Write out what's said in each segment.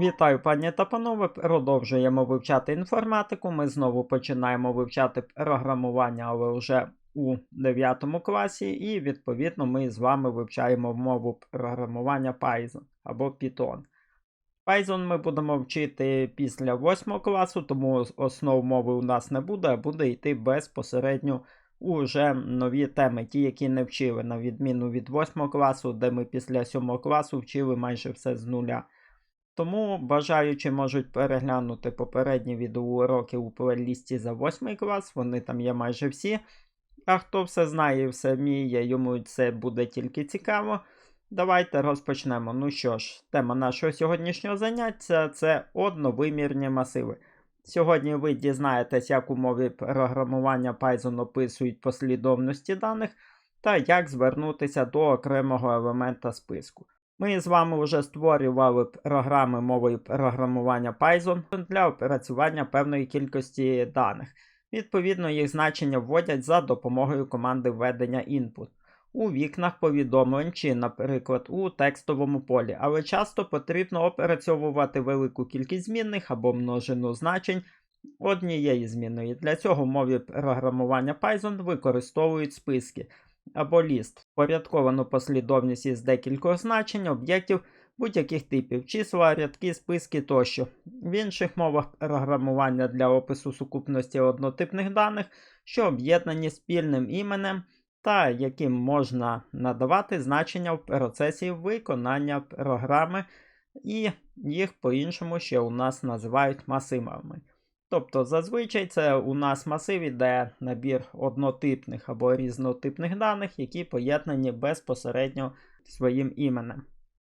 Вітаю, пані та панове. Продовжуємо вивчати інформатику. Ми знову починаємо вивчати програмування, але вже у 9 класі, і відповідно ми з вами вивчаємо мову програмування Python або Python. Python ми будемо вчити після 8 класу, тому основ мови у нас не буде, а буде йти безпосередньо уже нові теми, ті, які не вчили, на відміну від 8 класу, де ми після 7 класу вчили майже все з нуля. Тому бажаючі можуть переглянути попередні відеоуроки у плейлісті за 8 клас, вони там є майже всі. А хто все знає і все вміє, йому це буде тільки цікаво. Давайте розпочнемо. Ну що ж, тема нашого сьогоднішнього заняття це одновимірні масиви. Сьогодні ви дізнаєтесь, як у мові програмування Python описують послідовності даних та як звернутися до окремого елемента списку. Ми з вами вже створювали програми мовою програмування Python для опрацювання певної кількості даних. Відповідно, їх значення вводять за допомогою команди введення input у вікнах повідомлень чи, наприклад, у текстовому полі, але часто потрібно опрацьовувати велику кількість змінних або множину значень однієї змінної. Для цього в мові програмування Python використовують списки або ліст, впорядковану послідовність із декількох значень, об'єктів будь-яких типів, числа, рядки, списки тощо. В інших мовах програмування для опису сукупності однотипних даних, що об'єднані спільним іменем та яким можна надавати значення в процесі виконання програми, і їх по-іншому ще у нас називають масивами. Тобто зазвичай це у нас масив іде набір однотипних або різнотипних даних, які поєднані безпосередньо своїм іменем.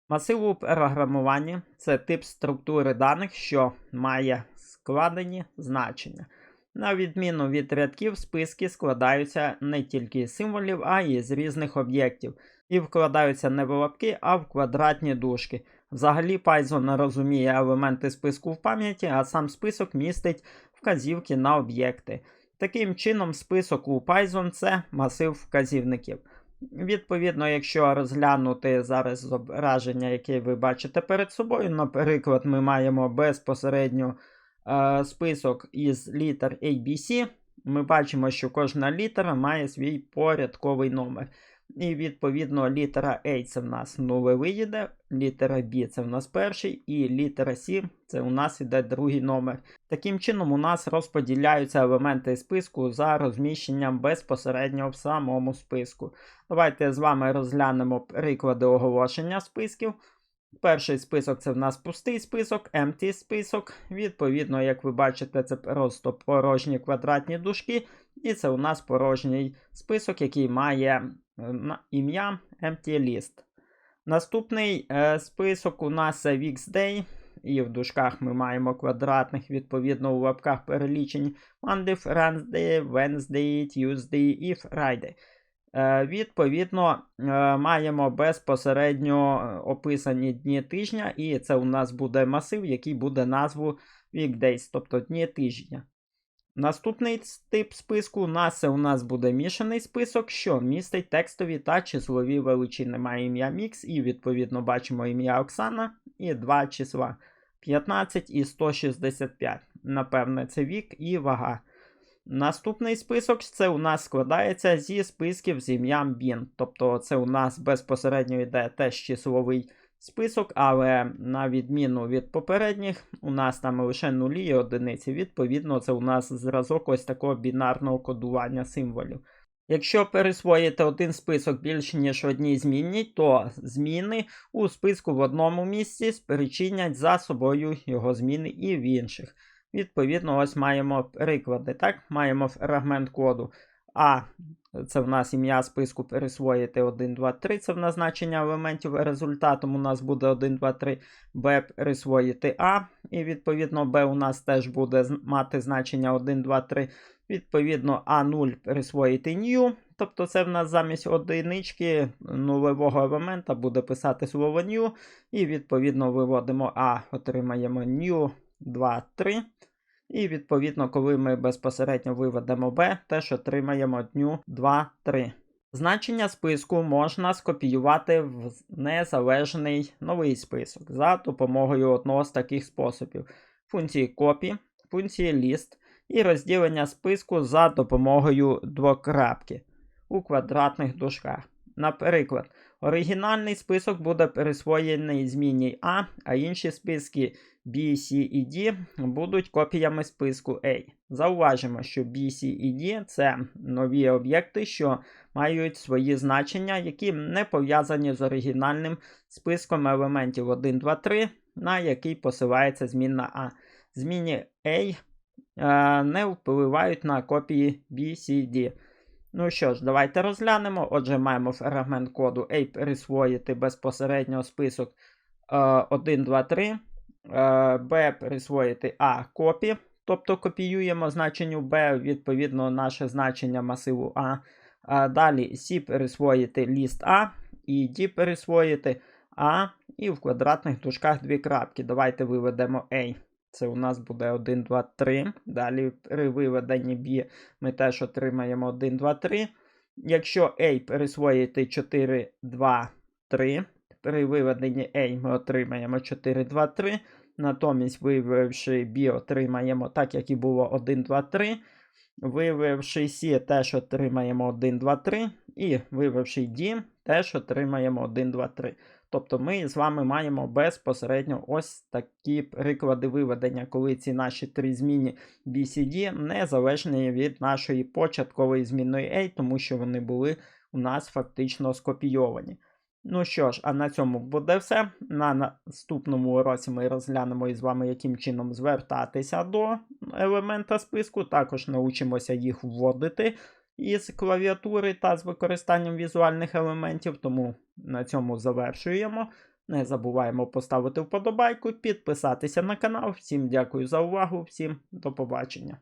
Масив у програмуванні це тип структури даних, що має складені значення. На відміну від рядків, списки складаються не тільки з символів, а й з різних об'єктів, і вкладаються не в лапки, а в квадратні дужки. Взагалі Python не розуміє елементи списку в пам'яті, а сам список містить вказівки на об'єкти. Таким чином, список у Python це масив вказівників. Відповідно, якщо розглянути зараз зображення, яке ви бачите перед собою, наприклад, ми маємо безпосередньо е, список із літер ABC, ми бачимо, що кожна літера має свій порядковий номер. І, відповідно, літера A це в нас нулевий йде, літера B це в нас перший, і літера C це у нас іде другий номер. Таким чином, у нас розподіляються елементи списку за розміщенням безпосередньо в самому списку. Давайте з вами розглянемо приклади оголошення списків. Перший список це в нас пустий список, empty список. Відповідно, як ви бачите, це просто порожні квадратні дужки, і це у нас порожній список, який має ім'я empty list. Наступний е, список у нас Weekday, і в дужках ми маємо квадратних, відповідно, у лапках перелічень Monday, Wednesday, Wednesday, Tuesday і Friday. Е, відповідно, е, маємо безпосередньо описані дні тижня, і це у нас буде масив, який буде назву Weekdays, тобто дні тижня. Наступний тип списку у нас у нас буде мішаний список, що містить текстові та числові величини. Має ім'я Мікс, і, відповідно, бачимо ім'я Оксана і два числа 15 і 165. Напевне, це вік і вага. Наступний список це у нас складається зі списків з ім'ям Bin. Тобто це у нас безпосередньо йде теж числовий список, але на відміну від попередніх, у нас там лише нулі і одиниці. Відповідно, це у нас зразок ось такого бінарного кодування символів. Якщо пересвоїти один список більше, ніж одній змінні, то зміни у списку в одному місці спричинять за собою його зміни і в інших. Відповідно, ось маємо приклади. Так, Маємо фрагмент коду. А це в нас ім'я списку пересвоїти 1, 2, 3. Це в нас значення елементів. Результатом у нас буде 1, 2, 3. Б пересвоїти А. І відповідно Б у нас теж буде мати значення 1, 2, 3. Відповідно, А0 пересвоїти new. Тобто це в нас замість одинички нулевого елемента буде писати слово new. І відповідно виводимо А, отримаємо new 2, 3. І, відповідно, коли ми безпосередньо виведемо B, теж отримаємо дню 2, 3. Значення списку можна скопіювати в незалежний новий список за допомогою одного з таких способів: функції copy, функції list і розділення списку за допомогою двокрапки у квадратних дужках. Наприклад, оригінальний список буде присвоєний зміні A, а інші списки B, C і D будуть копіями списку A. Зауважимо, що B, C і D це нові об'єкти, що мають свої значення, які не пов'язані з оригінальним списком елементів 1, 2, 3, на який посилається змінна A. Зміні A е, не впливають на копії B, C, D. Ну що ж, давайте розглянемо. Отже, маємо фрагмент коду A присвоїти безпосередньо список е, 1, 2, 3, е, B присвоїти A копі, тобто копіюємо значенню B, відповідно, наше значення масиву A. А далі C пересвоїти ліст А і D пересвоїти А і в квадратних дужках дві крапки. Давайте виведемо A. Це у нас буде 1, 2, 3. Далі при виведенні B ми теж отримаємо 1, 2, 3. Якщо A пересвоїти 4, 2, 3. При виведенні A ми отримаємо 4, 2, 3. Натомість, вивівши B, отримаємо так, як і було 1, 2, 3. Вивівши C, теж отримаємо 1, 2, 3. І вивівши D, теж отримаємо 1, 2, 3. Тобто ми з вами маємо безпосередньо ось такі приклади виведення, коли ці наші три зміни BCD не залежні від нашої початкової змінної A, тому що вони були у нас фактично скопійовані. Ну що ж, а на цьому буде все. На наступному уроці ми розглянемо із вами, яким чином звертатися до елемента списку. Також научимося їх вводити із клавіатури та з використанням візуальних елементів. Тому на цьому завершуємо. Не забуваємо поставити вподобайку, підписатися на канал. Всім дякую за увагу, всім до побачення.